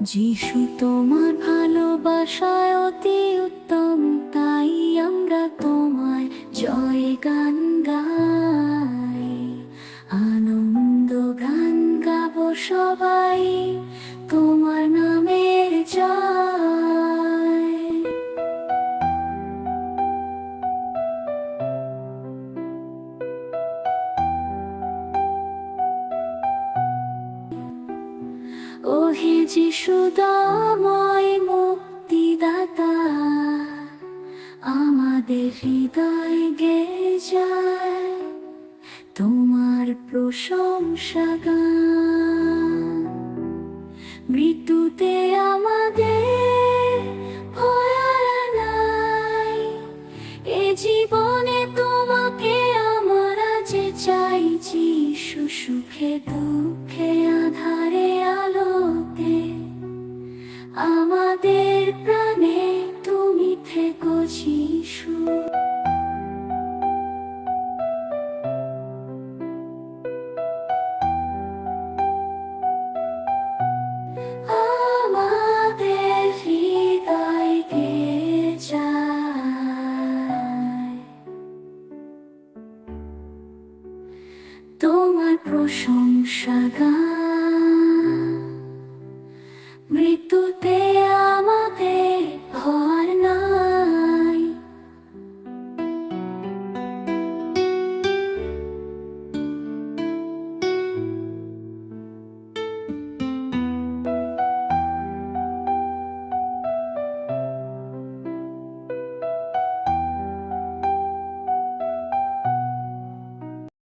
যিশু তোমার ভালোবাসায় অতি উত্তম, তাই আমরা তোমায় জয় গান গাই। আনন্দ গান গাবো সবাই। হে যিশু দাময় মুক্তিদাতা, আমাদের হৃদয় গে যায় তোমার প্রশংসা গান। মৃত্যুতে আমাদের নাই, এ জীবনে তোমাকে আমরা যে চাইছি সুখে দুঃখে প্রাণে তুমি থেকো যিশু। তোমার প্রশংসা গান